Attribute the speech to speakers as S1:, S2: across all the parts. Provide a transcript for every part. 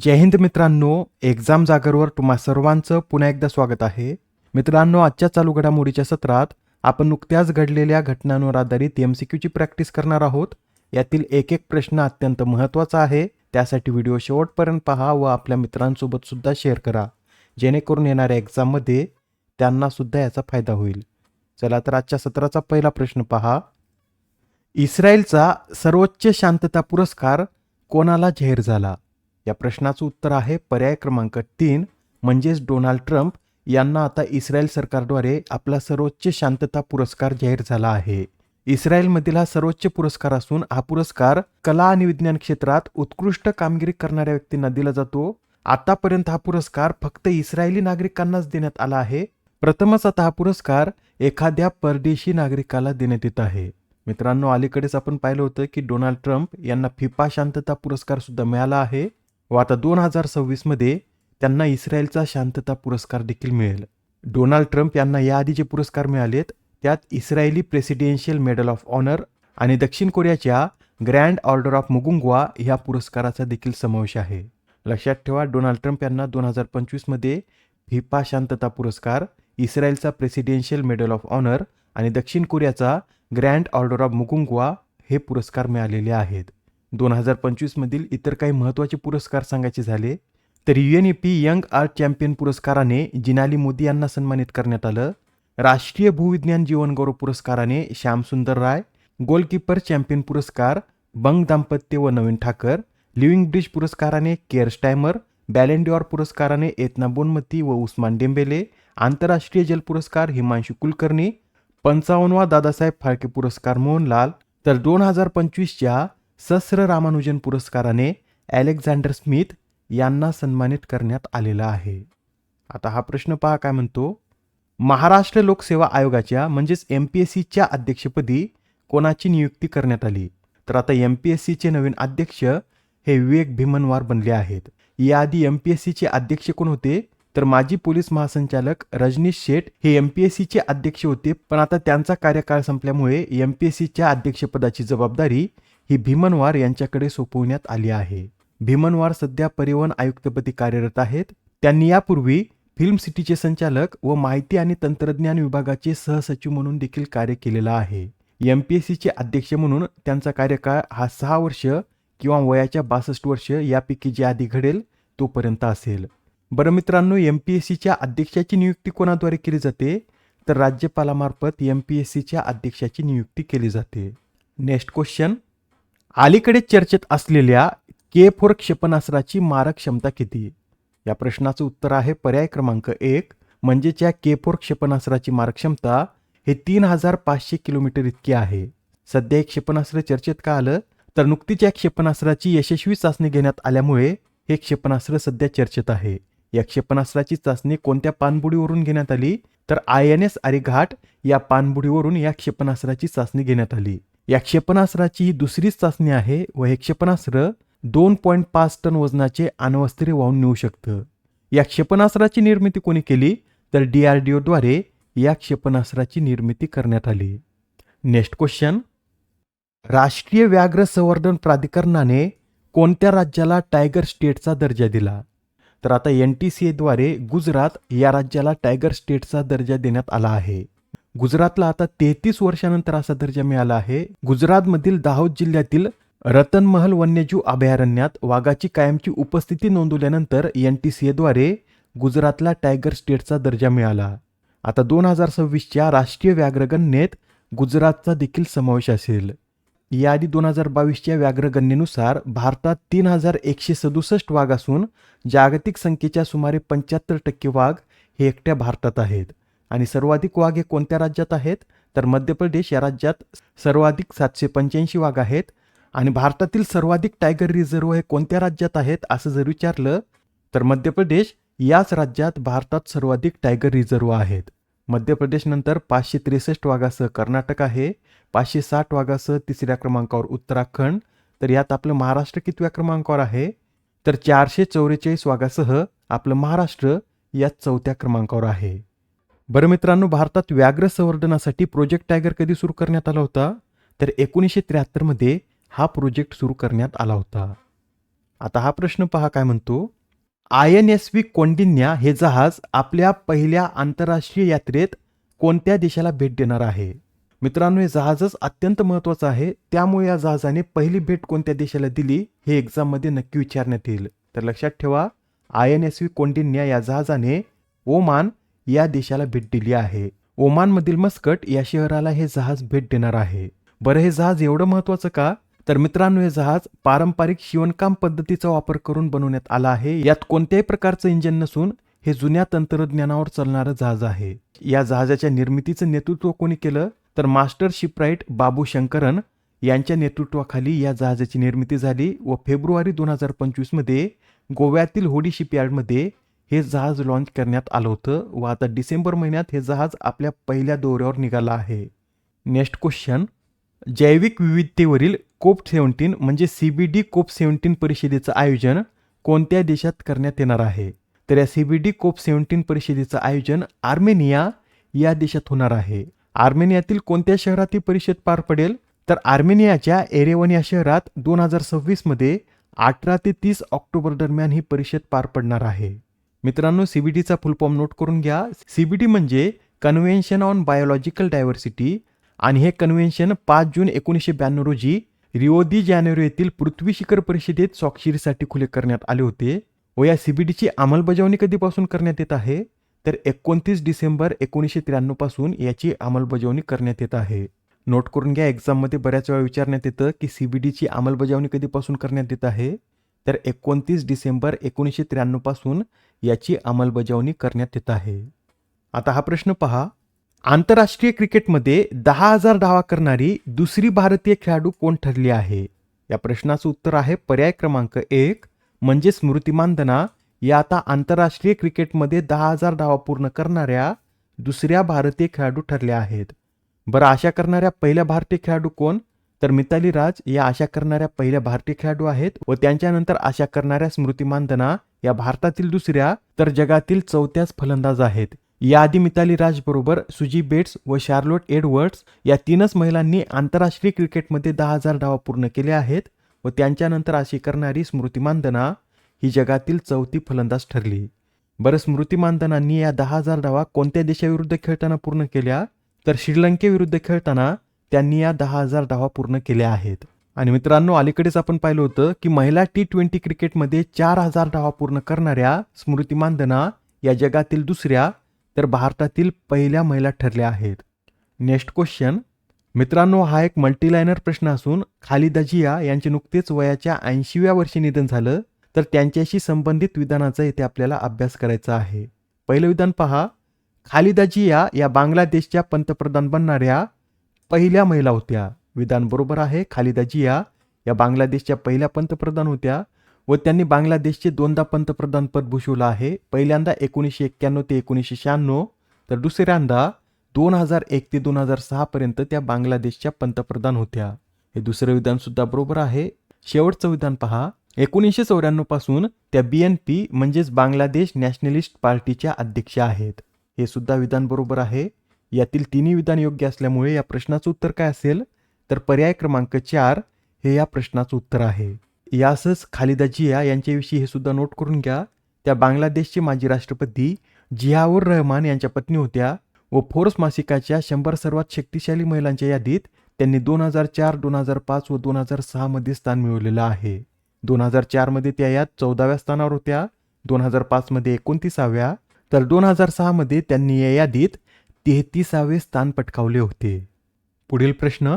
S1: जय हिंद मित्रांनो एक्झाम जागरवर तुम्हा सर्वांचं पुन्हा एकदा स्वागत आहे. मित्रांनो आजच्या चालू घडामोडीच्या सत्रात आपण नुकत्याच घडलेल्या घटनांवर आधारित एम सी क्यूची प्रॅक्टिस करणार आहोत. यातील एक एक प्रश्न अत्यंत महत्त्वाचा आहे. त्यासाठी व्हिडिओ शेवटपर्यंत पहा व आपल्या मित्रांसोबत सुद्धा शेअर करा. जेणेकरून येणाऱ्या एक्झाममध्ये त्यांना सुद्धा याचा फायदा होईल. चला तर आजच्या सत्राचा पहिला प्रश्न पहा. इस्रायलचा सर्वोच्च शांतता पुरस्कार कोणाला जाहीर झाला? या प्रश्नाचं उत्तर आहे पर्याय क्रमांक तीन म्हणजेच डोनाल्ड ट्रम्प यांना आता इस्रायल सरकारद्वारे आपला सर्वोच्च शांतता पुरस्कार जाहीर झाला आहे. इस्रायलमधील हा सर्वोच्च पुरस्कार असून हा पुरस्कार कला आणि विज्ञान क्षेत्रात उत्कृष्ट कामगिरी करणाऱ्या व्यक्तींना दिला जातो. आतापर्यंत हा पुरस्कार फक्त इस्रायली नागरिकांनाच देण्यात आला आहे. प्रथमच आता हा पुरस्कार एखाद्या परदेशी नागरिकाला देण्यात येत आहे. मित्रांनो अलीकडेच आपण पाहिलं होतं की डोनाल्ड ट्रम्प यांना फिफा शांतता पुरस्कार सुद्धा मिळाला आहे. व आता दोन हजार सव्वीसमध्ये त्यांना इस्रायलचा शांतता पुरस्कार देखील मिळेल. डोनाल्ड ट्रम्प यांना याआधी जे पुरस्कार मिळालेत त्यात इस्रायली प्रेसिडेन्शियल मेडल ऑफ ऑनर आणि दक्षिण कोरियाच्या ग्रँड ऑर्डर ऑफ मुगुंगवा ह्या पुरस्काराचा देखील समावेश आहे. लक्षात ठेवा डोनाल्ड ट्रम्प यांना दोन हजार पंचवीसमध्ये फिफा शांतता पुरस्कार इस्रायलचा प्रेसिडेन्शियल मेडल ऑफ ऑनर आणि दक्षिण कोरियाचा ग्रँड ऑर्डर ऑफ मुगुंगवा हे पुरस्कार मिळालेले आहेत. दोन हजार पंचवीसमधील इतर काही महत्त्वाचे पुरस्कार सांगायचे झाले तर U N E P young art champion पुरस्काराने जिनाली मोदी यांना सन्मानित करण्यात आलं. राष्ट्रीय भूविज्ञान जीवनगौरव पुरस्काराने श्यामसुंदर राय गोलकीपर चॅम्पियन पुरस्कार बंग दाम्पत्य व नवीन ठाकर लिव्हिंग ब्रिज पुरस्काराने केअर स्टॅमर बॅलेंडिओर पुरस्काराने एतना बोनमती व उस्मान डेंबेले आंतरराष्ट्रीय जल पुरस्कार हिमांशू कुलकर्णी पंचावन्नवा दादासाहेब फाळके पुरस्कार मोहनलाल तर दोन हजार पंचवीसच्या सस्र रामानुजन पुरस्काराने अलेक्झांडर स्मिथ यांना सन्मानित करण्यात आलेला आहे. आता हा प्रश्न पहा काय म्हणतो? महाराष्ट्र लोकसेवा आयोगाच्या म्हणजेच एम पी एस सीच्या अध्यक्षपदी कोणाची नियुक्ती करण्यात आली? तर आता एम पी एस सीचे नवीन अध्यक्ष हे विवेक भीमनवार बनले आहेत. याआधी एम पी एस सीचे अध्यक्ष कोण होते? तर माजी पोलीस महासंचालक रजनीश शेठ हे एम पी एस सीचे अध्यक्ष होते. पण आता त्यांचा कार्यकाळ संपल्यामुळे एम पी एस सीच्या अध्यक्षपदाची जबाबदारी ही भीमनवार यांच्याकडे सोपवण्यात आली आहे. भीमनवार सध्या परिवहन आयुक्तपदी कार्यरत आहेत. त्यांनी यापूर्वी फिल्म सिटीचे संचालक व माहिती आणि तंत्रज्ञान विभागाचे सहसचिव म्हणून देखील कार्य केलेलं आहे. एम पी एस सीचे अध्यक्ष म्हणून त्यांचा कार्यकाळ हा सहा वर्ष किंवा वयाच्या बासष्ट वर्ष यापैकी जे आधी घडेल तोपर्यंत असेल. बरं मित्रांनो एम पी एस सीच्या अध्यक्षाची नियुक्ती कोणाद्वारे केली जाते? तर राज्यपालामार्फत एम पी एस सीच्या अध्यक्षाची नियुक्ती केली जाते. Next question. अलीकडे चर्चेत असलेल्या के फोर क्षेपणास्त्राची मारक क्षमता किती? या प्रश्नाचं उत्तर आहे पर्याय क्रमांक एक म्हणजेच या के फोर क्षेपणास्त्राची मारक क्षमता हे तीन हजार पाचशे किलोमीटर इतकी आहे. सध्या एक क्षेपणास्त्र चर्चेत का आलं? तर नुकतीच या क्षेपणास्त्राची यशस्वी चाचणी घेण्यात आल्यामुळे हे क्षेपणास्त्र सध्या चर्चेत आहे. या क्षेपणास्त्राची चाचणी कोणत्या पाणबुडीवरून घेण्यात आली? तर आय एन एस अरिघाट या पाणबुडीवरून या क्षेपणास्त्राची चाचणी घेण्यात आली. या क्षेपणास्त्राची ही दुसरीच चाचणी आहे व हे क्षेपणास्त्र दोन पॉईंट पाच टन वजनाचे अण्वस्त्रे वाहून नेऊ शकतं. या क्षेपणास्त्राची निर्मिती कोणी केली? तर डी आर डी ओद्वारे या क्षेपणास्त्राची निर्मिती करण्यात आली. नेक्स्ट क्वेश्चन राष्ट्रीय व्याघ्र संवर्धन प्राधिकरणाने कोणत्या राज्याला टायगर स्टेटचा दर्जा दिला? तर आता एन टी सी एद्वारे गुजरात या राज्याला टायगर स्टेटचा दर्जा देण्यात आला आहे. गुजरातला आता तेहतीस वर्षानंतर असा दर्जा मिळाला आहे. गुजरातमधील दाहोद जिल्ह्यातील रतनमहल वन्यजीव अभयारण्यात वाघाची कायमची उपस्थिती नोंदवल्यानंतर एन टी सी एद्वारे गुजरातला टायगर स्टेटचा दर्जा मिळाला. आता दोन हजार सव्वीसच्या राष्ट्रीय व्याघ्रगणनेत गुजरातचा देखील समावेश असेल. याआधी दोन हजार बावीसच्या व्याघ्रगणनेनुसार भारतात तीन हजार एकशे सदुसष्ट वाघ असून जागतिक संख्येच्या सुमारे पंच्याहत्तर टक्के वाघ हे एकट्या भारतात आहेत. आणि सर्वाधिक वाघ हे कोणत्या राज्यात आहेत? तर मध्य प्रदेश या राज्यात सर्वाधिक सातशे पंच्याऐंशी वाघ आहेत. आणि भारतातील सर्वाधिक टायगर रिझर्व हे कोणत्या राज्यात आहेत असं जर विचारलं तर मध्य प्रदेश याच राज्यात भारतात सर्वाधिक टायगर रिझर्व आहेत. मध्य प्रदेशनंतर पाचशे त्रेसष्ट वाघासह कर्नाटक आहे. पाचशे साठ वाघासह तिसऱ्या क्रमांकावर उत्तराखंड. तर यात आपलं महाराष्ट्र कितव्या क्रमांकावर आहे? तर चारशे चौवेचाळीस वाघासह आपलं महाराष्ट्र यात चौथ्या क्रमांकावर आहे. बरं मित्रांनो भारतात व्याघ्र संवर्धनासाठी प्रोजेक्ट टायगर कधी सुरू करण्यात आला होता? तर एकोणीसशे त्र्याहत्तरमध्ये हा प्रोजेक्ट सुरू करण्यात आला होता. आता हा प्रश्न पहा काय म्हणतो? I N S V Kaundinya हे जहाज आपल्या पहिल्या आंतरराष्ट्रीय यात्रेत कोणत्या देशाला भेट देणार आहे? मित्रांनो हे जहाजच अत्यंत महत्त्वाचं आहे. त्यामुळे या जहाजाने पहिली भेट कोणत्या देशाला दिली हे एक्झाममध्ये नक्की विचारण्यात येईल. तर लक्षात ठेवा I N S V Kaundinya या जहाजाने ओमान या देशाला भेट दिली आहे. ओमानमधील मस्कट या शहराला हे जहाज भेट देणार आहे. बरं हे जहाज एवढं महत्त्वाचं का? तर मित्रांनो हे जहाज पारंपरिक शिवणकाम पद्धतीचा वापर करून बनवण्यात आला आहे. यात कोणत्याही प्रकारचं इंजिन नसून हे जुन्या तंत्रज्ञानावर चालणारं जहाज आहे. या जहाजाच्या निर्मितीचं नेतृत्व कोणी केलं? तर मास्टर शिपराईट बाबू शंकरन यांच्या नेतृत्वाखाली या जहाजाची निर्मिती झाली व फेब्रुवारी दोन हजार पंचवीसमध्ये गोव्यातील होडी शिपयार्डमध्ये हे जहाज लॉन्च करण्यात आलं होतं व आता डिसेंबर महिन्यात हे जहाज आपल्या पहिल्या दौऱ्यावर निघालं आहे. नेक्स्ट क्वेश्चन जैविक विविधतेवरील कोप सेव्हन्टीन म्हणजे C B D COP seventeen परिषदेचं आयोजन कोणत्या देशात करण्यात येणार आहे? तर या C B D COP seventeen परिषदेचं आयोजन आर्मेनिया या देशात होणार आहे. आर्मेनियातील कोणत्या शहरात ही परिषद पार पडेल? तर आर्मेनियाच्या एरेवन या शहरात दोन हजार सव्वीसमध्ये अठरा ते तीस ऑक्टोबर दरम्यान ही परिषद पार पडणार आहे. मित्रांनो सीबीडीचा फुल फॉर्म नोट करून घ्या. सीबीटी म्हणजे कन्व्हेन्शन ऑन बायोलॉजिकल डायव्हर्सिटी आणि हे कन्व्हेन्शन पाच जून एकोणीसशे ब्याण्णव रोजी रिओ दी जानेरो येथील पृथ्वी शिखर परिषदेत स्वाक्षरीसाठी खुले करण्यात आले होते. व या सीबीडीची अंमलबजावणी कधीपासून करण्यात येत आहे? तर एकोणतीस डिसेंबर एकोणीसशे त्र्याण्णवपासून याची अंमलबजावणी करण्यात येत आहे. नोट करून घ्या एक्झाममध्ये बऱ्याच वेळा विचारण्यात येतं की सीबीडीची अंमलबजावणी कधीपासून करण्यात येत आहे? तर एकोणतीस डिसेंबर एकोणीसशे त्र्याण्णवपासून याची अंमलबजावणी करण्यात येत आहे. आता हा प्रश्न पहा. आंतरराष्ट्रीय क्रिकेटमध्ये दहा हजार धावा करणारी दुसरी भारतीय खेळाडू कोण ठरली आहे? या प्रश्नाचं उत्तर आहे पर्याय क्रमांक एक म्हणजे स्मृती मानधना. या आता आंतरराष्ट्रीय क्रिकेटमध्ये दहा हजार धावा पूर्ण करणाऱ्या दुसऱ्या भारतीय खेळाडू ठरल्या आहेत. बरं आशा करणाऱ्या पहिल्या भारतीय खेळाडू कोण? तर मिताली राज या आशा करणाऱ्या पहिल्या भारतीय खेळाडू आहेत व त्यांच्यानंतर आशा करणाऱ्या स्मृती मानधना या भारतातील दुसऱ्या तर जगातील चौथ्याच फलंदाज आहेत. याआधी मिताली राज बरोबर सुजी बेट्स व शार्लोट एडवर्ड्स या तीनच महिलांनी आंतरराष्ट्रीय क्रिकेटमध्ये दहा हजार डावा पूर्ण केले आहेत व त्यांच्यानंतर अशी करणारी स्मृती मानधना ही जगातील चौथी फलंदाज ठरली. बरं स्मृती मानधनांनी या दहा हजार डावा कोणत्या देशाविरुद्ध खेळताना पूर्ण केल्या? तर श्रीलंकेविरुद्ध खेळताना त्यांनी या दहा हजार धावा पूर्ण केल्या आहेत. आणि मित्रांनो अलीकडेच आपण पाहिलं होतं की महिला टी ट्वेंटी क्रिकेटमध्ये चार हजार धावा पूर्ण करणाऱ्या स्मृती मानधना या जगातील दुसऱ्या तर भारतातील पहिल्या महिला ठरल्या आहेत. नेक्स्ट क्वेश्चन मित्रांनो हा एक मल्टीलायनर प्रश्न असून खालिदा जिया यांचे नुकतेच वयाच्या ऐंशीव्या वर्षी निधन झालं तर त्यांच्याशी संबंधित विधानाचा येथे आपल्याला अभ्यास करायचा आहे. पहिलं विधान पहा. खालिदा जिया या बांगलादेशच्या पंतप्रधान बनणाऱ्या पहिल्या महिला होत्या. विधान बरोबर आहे. खालिदा जिया या बांगलादेशच्या पहिल्या पंतप्रधान होत्या व त्यांनी बांगलादेशचे दोनदा पंतप्रधान पद भूषवलं आहे. पहिल्यांदा एकोणीसशे एक्क्याण्णव ते एकोणीसशे शहाण्णव तर दुसऱ्यांदा दोन हजार एक ते दोन हजार सहापर्यंत त्या बांगलादेशच्या पंतप्रधान होत्या. हे दुसरं विधानसुद्धा बरोबर आहे. शेवटचं विधान पहा. एकोणीसशे चौऱ्याण्णवपासून त्या बी एन पी म्हणजेच बांगलादेश नॅशनलिस्ट पार्टीच्या अध्यक्ष आहेत. हे सुद्धा विधान बरोबर आहे. यातील तिन्ही विधान योग्य असल्यामुळे या प्रश्नाचं उत्तर काय असेल? तर पर्याय क्रमांक चार हे या प्रश्नाचं उत्तर आहे. यासच खालिदा जिया यांच्याविषयी हे सुद्धा नोट करून घ्या. त्या बांगलादेशचे माजी राष्ट्रपती जियाउर रहमान यांच्या पत्नी होत्या व फोर्स मासिकाच्या शंभर सर्वात शक्तिशाली महिलांच्या यादीत त्यांनी दोन हजार चार दोन हजार पाच व दोन हजार सहामध्ये स्थान मिळवलेलं आहे. दोन हजार चारमध्ये त्या यात चौदाव्या स्थानावर होत्या. दोन हजार पाचमध्ये एकोणतीसाव्या. तर दोन हजार सहामध्ये त्यांनी या यादीत तेहतीसावे स्थान पटकावले होते. पुढील प्रश्न.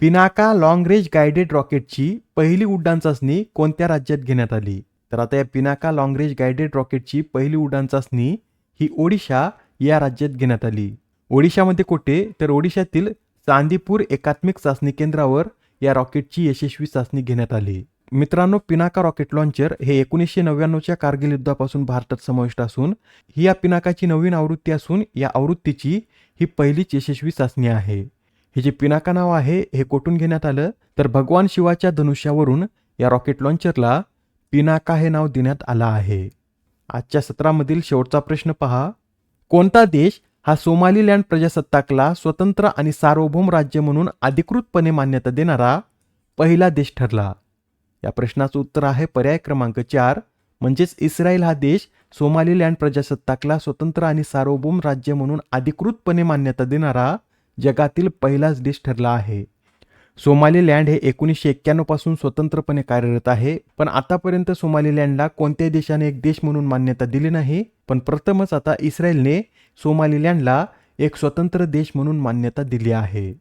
S1: पिनाका लॉंग रेंज गायडेड रॉकेटची पहिली उड्डाण चाचणी कोणत्या राज्यात घेण्यात आली? तर आता या पिनाका लॉंग रेंज गायडेड रॉकेटची पहिली उड्डाण चाचणी ही ओडिशा या राज्यात घेण्यात आली. ओडिशामध्ये कुठे? तर ओडिशातील चांदीपूर एकात्मिक चाचणी केंद्रावर या रॉकेटची यशस्वी चाचणी घेण्यात आली. मित्रांनो पिनाका रॉकेट लॉन्चर हे एकोणीसशे नव्याण्णवच्या कारगिल युद्धापासून भारतात समाविष्ट असून ही या पिनाकाची नवीन आवृत्ती असून या आवृत्तीची ही पहिलीच यशस्वी चाचणी आहे. हे जे पिनाका नाव आहे हे कोठून घेण्यात आलं? तर भगवान शिवाच्या धनुष्यावरून या रॉकेट लॉन्चरला पिनाका हे नाव देण्यात आलं आहे. आजच्या सत्रामधील शेवटचा प्रश्न पहा. कोणता देश हा सोमालीलँड प्रजासत्ताकला स्वतंत्र आणि सार्वभौम राज्य म्हणून अधिकृतपणे मान्यता देणारा पहिला देश ठरला? या प्रश्नाचं उत्तर आहे पर्याय क्रमांक चार म्हणजेच इस्रायल हा देश सोमालीलँड प्रजासत्ताकला स्वतंत्र आणि सार्वभौम राज्य म्हणून अधिकृतपणे मान्यता देणारा जगातील पहिलाच देश ठरला आहे. सोमालीलँड हे एकोणीसशे एक्क्याण्णवपासून स्वतंत्रपणे कार्यरत आहे पण आतापर्यंत सोमालीलँडला कोणत्याही देशाने एक देश म्हणून मान्यता दिली नाही पण प्रथमच आता इस्रायलने सोमालीलँडला एक स्वतंत्र देश म्हणून मान्यता दिली आहे.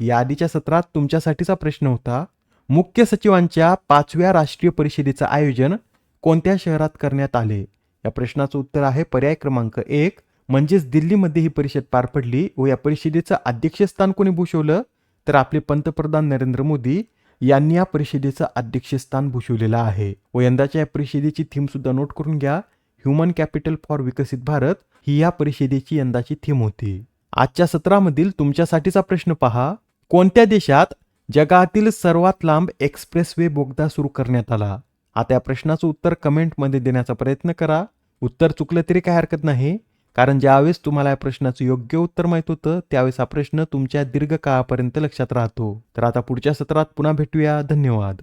S1: या आधीच्या सत्रात तुमच्यासाठीचा प्रश्न होता मुख्य सचिवांच्या पाचव्या राष्ट्रीय परिषदेचं आयोजन कोणत्या शहरात करण्यात आले? या प्रश्नाचं उत्तर आहे पर्याय क्रमांक एक. म्हणजेच दिल्लीमध्ये ही परिषद पार पडली व या परिषदेचं अध्यक्षस्थान कोणी भूषवलं? तर आपले पंतप्रधान नरेंद्र मोदी यांनी या परिषदेचं अध्यक्षस्थान भूषवलेलं आहे. व यंदाच्या या परिषदेची थीम सुद्धा नोट करून घ्या. ह्युमन कॅपिटल फॉर विकसित भारत ही या परिषदेची यंदाची थीम होती. आजच्या सत्रामधील तुमच्यासाठीचा प्रश्न पहा. कोणत्या देशात जगातील सर्वात लांब एक्सप्रेसवे बोगदा सुरू करण्यात आला. आता या प्रश्नाचं उत्तर कमेंटमध्ये देण्याचा प्रयत्न करा. उत्तर चुकलं तरी काय हरकत नाही. कारण ज्यावेळेस तुम्हाला या प्रश्नाचं योग्य उत्तर माहीत होतं त्यावेळेस हा प्रश्न तुमच्या दीर्घकाळापर्यंत लक्षात राहतो. तर आता पुढच्या सत्रात पुन्हा भेटूया. धन्यवाद.